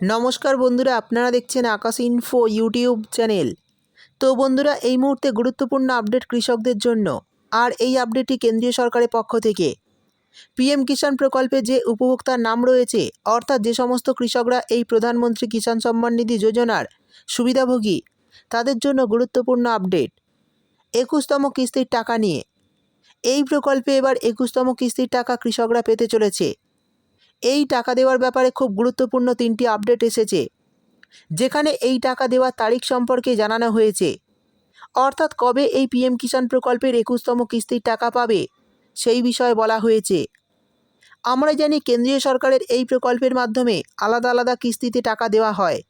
নমস্কার বন্ধুরা, আপনারা দেখছেন আকাশ ইনফো ইউটিউব চ্যানেল তো বন্ধুরা, এই মুহূর্তে গুরুত্বপূর্ণ আপডেট কৃষকদের জন্য, আর এই আপডেটটি কেন্দ্রীয় সরকারের পক্ষ থেকে। পিএম কিষাণ প্রকল্পে যে উপভোক্তার নাম রয়েছে, অর্থাৎ যে সমস্ত কৃষকরা এই প্রধানমন্ত্রী কিষাণ সম্মান নিধি যোজনার সুবিধাভোগী, তাদের জন্য গুরুত্বপূর্ণ আপডেট একুশতম কিস্তির টাকা নিয়ে। এই প্রকল্পে এবার একুশতম কিস্তির টাকা কৃষকরা পেতে চলেছে। এই টাকা দেওয়ার ব্যাপারে খুব গুরুত্বপূর্ণ তিনটি আপডেট এসেছে, যেখানে এই টাকা দেওয়ার তারিখ সম্পর্কে জানানো হয়েছে। অর্থাৎ কবে এই পিএম কিষাণ প্রকল্পের একুশতম কিস্তির টাকা পাবে, সেই বিষয়ে বলা হয়েছে। আমরা জানি কেন্দ্রীয় সরকারের এই প্রকল্পের মাধ্যমে আলাদা আলাদা কিস্তিতে টাকা দেওয়া হয়।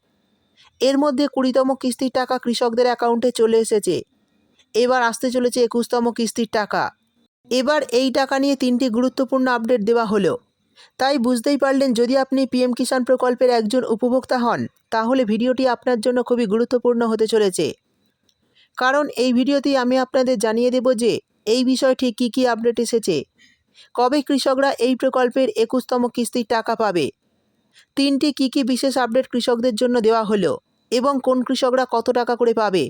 এর মধ্যে কুড়িতম কিস্তির টাকা কৃষকদের অ্যাকাউন্টে চলে এসেছে। এবার আসতে চলেছে একুশতম কিস্তির টাকা। এবার এই টাকা নিয়ে তিনটি গুরুত্বপূর্ণ আপডেট দেওয়া হলো। তাই বুঝতেই পারলেন যদি আপনি পিএম কিষাণ প্রকল্পের একজন উপভোক্তা হন, তাহলে ভিডিওটি আপনার জন্য খুবই গুরুত্বপূর্ণ হতে চলেছে। কারণ এই ভিডিওতেই আমি আপনাদের জানিয়ে দেব যে এই বিষয়টি কী কী আপডেট এসেছে। কবে কৃষকরা এই প্রকল্পের একুশতম কিস্তির টাকা পাবে? তিনটি কী কী বিশেষ আপডেট কৃষকদের জন্য দেওয়া হলো? এবং কোন কৃষকরা কত টাকা করে পাবে?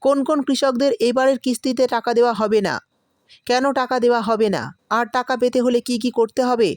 কোন কোন কৃষকদের এবারের কিস্তিতে টাকা দেওয়া হবে না? কেন টাকা দেওয়া হবে না? আর টাকা পেতে হলে কি কি করতে হবে?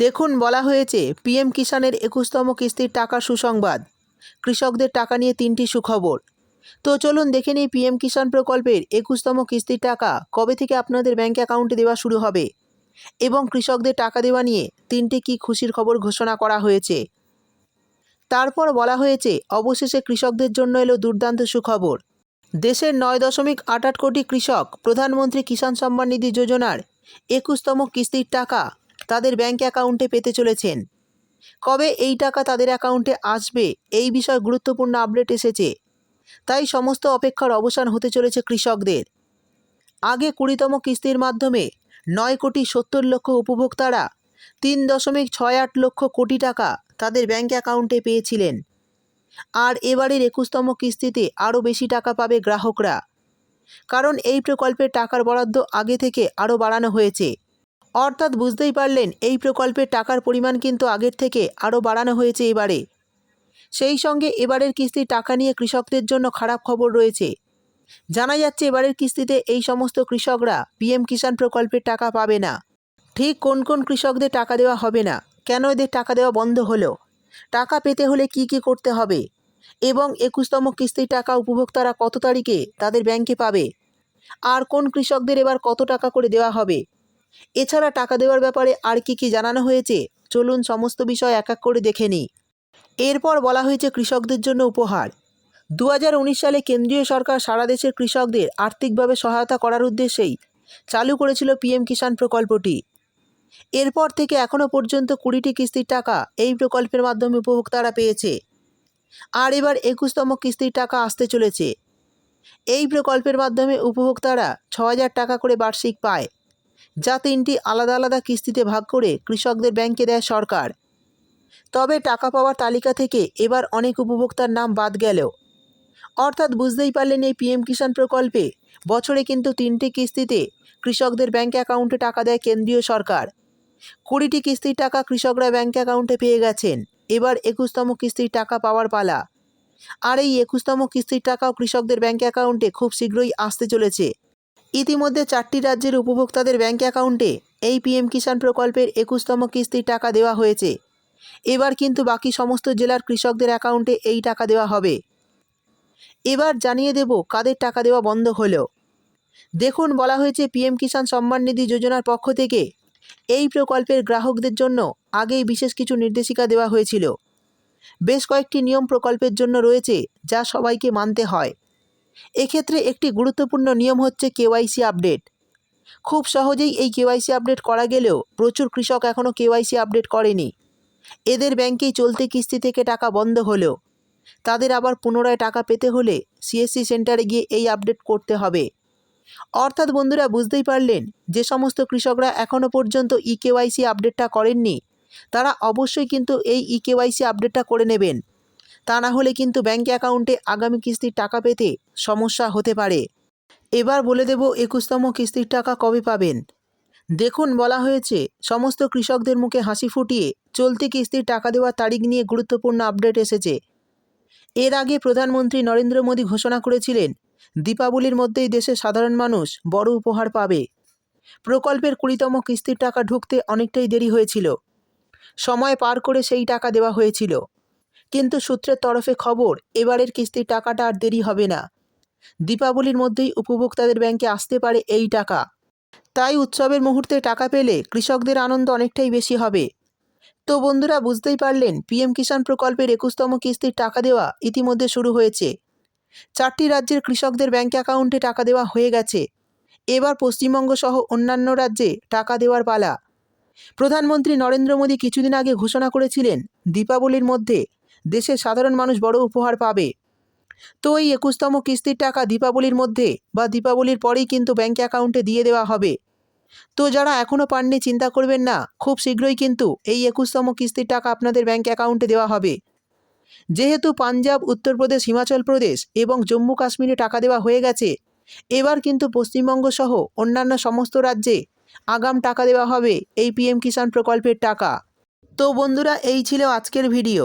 দেখুন বলা হয়েছে, পিএম কিষাণের একুশতম কিস্তির টাকা সুসংবাদ। কৃষকদের টাকা নিয়ে তিনটি সুখবর। তো চলুন দেখে নিই পিএম কিষাণ প্রকল্পের একুশতম কিস্তির টাকা কবে থেকে আপনাদের ব্যাঙ্ক অ্যাকাউন্টে দেওয়া শুরু হবে এবং কৃষকদের টাকা দেওয়া নিয়ে তিনটি কি খুশির খবর ঘোষণা করা হয়েছে। তারপর বলা হয়েছে, অবশেষে কৃষকদের জন্য এলো দুর্দান্ত সুখবর। দেশের নয় দশমিক আট কোটি কৃষক প্রধানমন্ত্রী কিষাণ সম্মান নিধি যোজনার একুশতম কিস্তির টাকা তাদের ব্যাঙ্ক অ্যাকাউন্টে পেতে চলেছেন। কবে এই টাকা তাদের অ্যাকাউন্টে আসবে, এই বিষয়ে গুরুত্বপূর্ণ আপডেট এসেছে। তাই সমস্ত অপেক্ষার অবসান হতে চলেছে কৃষকদের। আগে কুড়িতম কিস্তির মাধ্যমে নয় কোটি সত্তর লক্ষ উপভোক্তারা তিন দশমিক ছয় আট লক্ষ কোটি টাকা তাদের ব্যাঙ্ক অ্যাকাউন্টে পেয়েছিলেন। আর এবারের একুশতম কিস্তিতে আরও বেশি টাকা পাবে গ্রাহকরা। কারণ এই প্রকল্পের টাকার বরাদ্দ আগে থেকে আরও বাড়ানো হয়েছে। অর্থাৎ বুঝতেই পারলেন এই প্রকল্পের টাকার পরিমাণ কিন্তু আগের থেকে আরও বাড়ানো হয়েছে এবারে। সেই সঙ্গে এবারের কিস্তির টাকা নিয়ে কৃষকদের জন্য খারাপ খবর রয়েছে। জানা যাচ্ছে এবারের কিস্তিতে এই সমস্ত কৃষকরা পিএম কিষাণ প্রকল্পের টাকা পাবে না। ঠিক কোন কোন কৃষকদের টাকা দেওয়া হবে না, কেন এদের টাকা দেওয়া বন্ধ হলো, টাকা পেতে হলে কি কি করতে হবে, এবং একুশতম কিস্তির টাকা উপভোক্তারা কত তারিখে তাদের ব্যাংকে পাবে, আর কোন কৃষকদের এবার কত টাকা করে দেওয়া হবে এছাড়া টাকা দেওয়ার ব্যাপারে আর কি কি জানানো হয়েছে? চলুন সমস্ত বিষয় এক এক করে দেখে নিই। এরপর বলা হয়েছে কৃষকদের জন্য উপহার। দু হাজার উনিশ সালে কেন্দ্রীয় সরকার সারা দেশের কৃষকদের আর্থিকভাবে সহায়তা করার উদ্দেশ্যেই চালু করেছিল পিএম কিষাণ প্রকল্পটি। এরপর থেকে এখনও পর্যন্ত কুড়িটি কিস্তির টাকা এই প্রকল্পের মাধ্যমে উপভোক্তারা পেয়েছে। আর এবার একুশতম কিস্তির টাকা আসতে চলেছে। এই প্রকল্পের মাধ্যমে উপভোক্তারা ছ টাকা করে বার্ষিক পায়। যা তিনটি আলাদা আলাদা কিস্তিতে ভাগ করে কৃষকদের ব্যাংকে দেয় সরকার। তবে টাকা পাওয়ার তালিকা থেকে এবার অনেক উপভোক্তার নাম বাদ গেলেও। অর্থাৎ বুঝতেই পারলেন এই পিএম কিষাণ প্রকল্পে বছরে কিন্তু তিনটি কিস্তিতে কৃষকদের ব্যাঙ্ক অ্যাকাউন্টে টাকা দেয় কেন্দ্রীয় সরকার। কুড়িটি কিস্তির টাকা কৃষকরা ব্যাঙ্ক অ্যাকাউন্টে পেয়ে গেছেন। এবার একুশতম কিস্তির টাকা পাওয়ার পালা। আর এই একুশতম কিস্তির টাকাও কৃষকদের ব্যাঙ্ক অ্যাকাউন্টে খুব শীঘ্রই আসতে চলেছে। ইতিমধ্যে চারটি রাজ্যের উপভোক্তাদের ব্যাঙ্ক অ্যাকাউন্টে এই পিএম কিষাণ প্রকল্পের একুশতম কিস্তির টাকা দেওয়া হয়েছে। এবার কিন্তু বাকি সমস্ত জেলার কৃষকদের অ্যাকাউন্টে এই টাকা দেওয়া হবে। এবার জানিয়ে দেব কাদের টাকা দেওয়া বন্ধ হলো। দেখুন, বলা হয়েছে পিএম কিষাণ সম্মান নিধি যোজনার পক্ষ থেকে এই প্রকল্পের গ্রাহকদের জন্য আগেই বিশেষ কিছু নির্দেশিকা দেওয়া হয়েছিল। বেশ কয়েকটি নিয়ম প্রকল্পের জন্য রয়েছে, যা সবাইকে মানতে হয়। এক্ষেত্রে একটি গুরুত্বপূর্ণ নিয়ম হচ্ছে কেওয়াইসি আপডেট। খুব সহজেই এই কেওয়াইসি আপডেট করা গেলেও প্রচুর কৃষক এখনও কেওয়াইসি আপডেট করেনি। এদের ব্যাংকেই চলতি কিস্তি থেকে টাকা বন্ধ হলেও, তাদের আবার পুনরায় টাকা পেতে হলে সিএসসি সেন্টারে গিয়ে এই আপডেট করতে হবে। অর্থাৎ বন্ধুরা বুঝতেই পারলেন, যে সমস্ত কৃষকরা এখনও পর্যন্ত ই কেওয়াইসি আপডেটটা করেননি, তারা অবশ্যই কিন্তু এই ই কেওয়াইসি আপডেটটা করে নেবেন। তা না হলে কিন্তু ব্যাঙ্ক অ্যাকাউন্টে আগামী কিস্তির টাকা পেতে সমস্যা হতে পারে। এবার বলে দেব একুশতম কিস্তির টাকা কবে পাবেন। দেখুন বলা হয়েছে, সমস্ত কৃষকদের মুখে হাসি ফুটিয়ে চলতি কিস্তির টাকা দেওয়ার তারিখ নিয়ে গুরুত্বপূর্ণ আপডেট এসেছে। এর আগে প্রধানমন্ত্রী নরেন্দ্র মোদী ঘোষণা করেছিলেন, দীপাবলির মধ্যেই দেশের সাধারণ মানুষ বড় উপহার পাবে। প্রকল্পের কুড়িতম কিস্তির টাকা ঢুকতে অনেকটাই দেরি হয়েছিল। সময় পার করে সেই টাকা দেওয়া হয়েছিল। কিন্তু সূত্রের তরফে খবর, এবারের কিস্তির টাকাটা আর দেরি হবে না। দীপাবলির মধ্যেই উপভোক্তাদের ব্যাংকে আসতে পারে এই টাকা। তাই উৎসবের মুহূর্তে টাকা পেলে কৃষকদের আনন্দ অনেকটাই বেশি হবে। তো বন্ধুরা, বুঝতেই পারলেন, পিএম কিষাণ প্রকল্পের একুশতম কিস্তির টাকা দেওয়া ইতিমধ্যে শুরু হয়েছে। চারটি রাজ্যের কৃষকদের ব্যাংক অ্যাকাউন্টে টাকা দেওয়া হয়ে গেছে। এবার পশ্চিমবঙ্গ সহ অন্যান্য রাজ্যে টাকা দেওয়ার পালা। প্রধানমন্ত্রী নরেন্দ্র মোদী কিছুদিন আগে ঘোষণা করেছিলেন, দীপাবলির মধ্যে দেশের সাধারণ মানুষ বড় উপহার পাবে। তো এই একুশতম কিস্তির টাকা দীপাবলির মধ্যে বা দীপাবলির পরেই কিন্তু ব্যাঙ্ক অ্যাকাউন্টে দিয়ে দেওয়া হবে। তো যারা এখনও পাননি, চিন্তা করবেন না, খুব শীঘ্রই কিন্তু এই একুশতম কিস্তির টাকা আপনাদের ব্যাঙ্ক অ্যাকাউন্টে দেওয়া হবে। যেহেতু পাঞ্জাব উত্তরপ্রদেশ হিমাচল প্রদেশ এবং জম্মু কাশ্মীরে টাকা দেওয়া হয়ে গেছে, এবার কিন্তু পশ্চিমবঙ্গ সহ অন্যান্য সমস্ত রাজ্যে আগাম টাকা দেওয়া হবে এই পিএম কিষাণ প্রকল্পের টাকা। তো বন্ধুরা, এই ছিল আজকের ভিডিও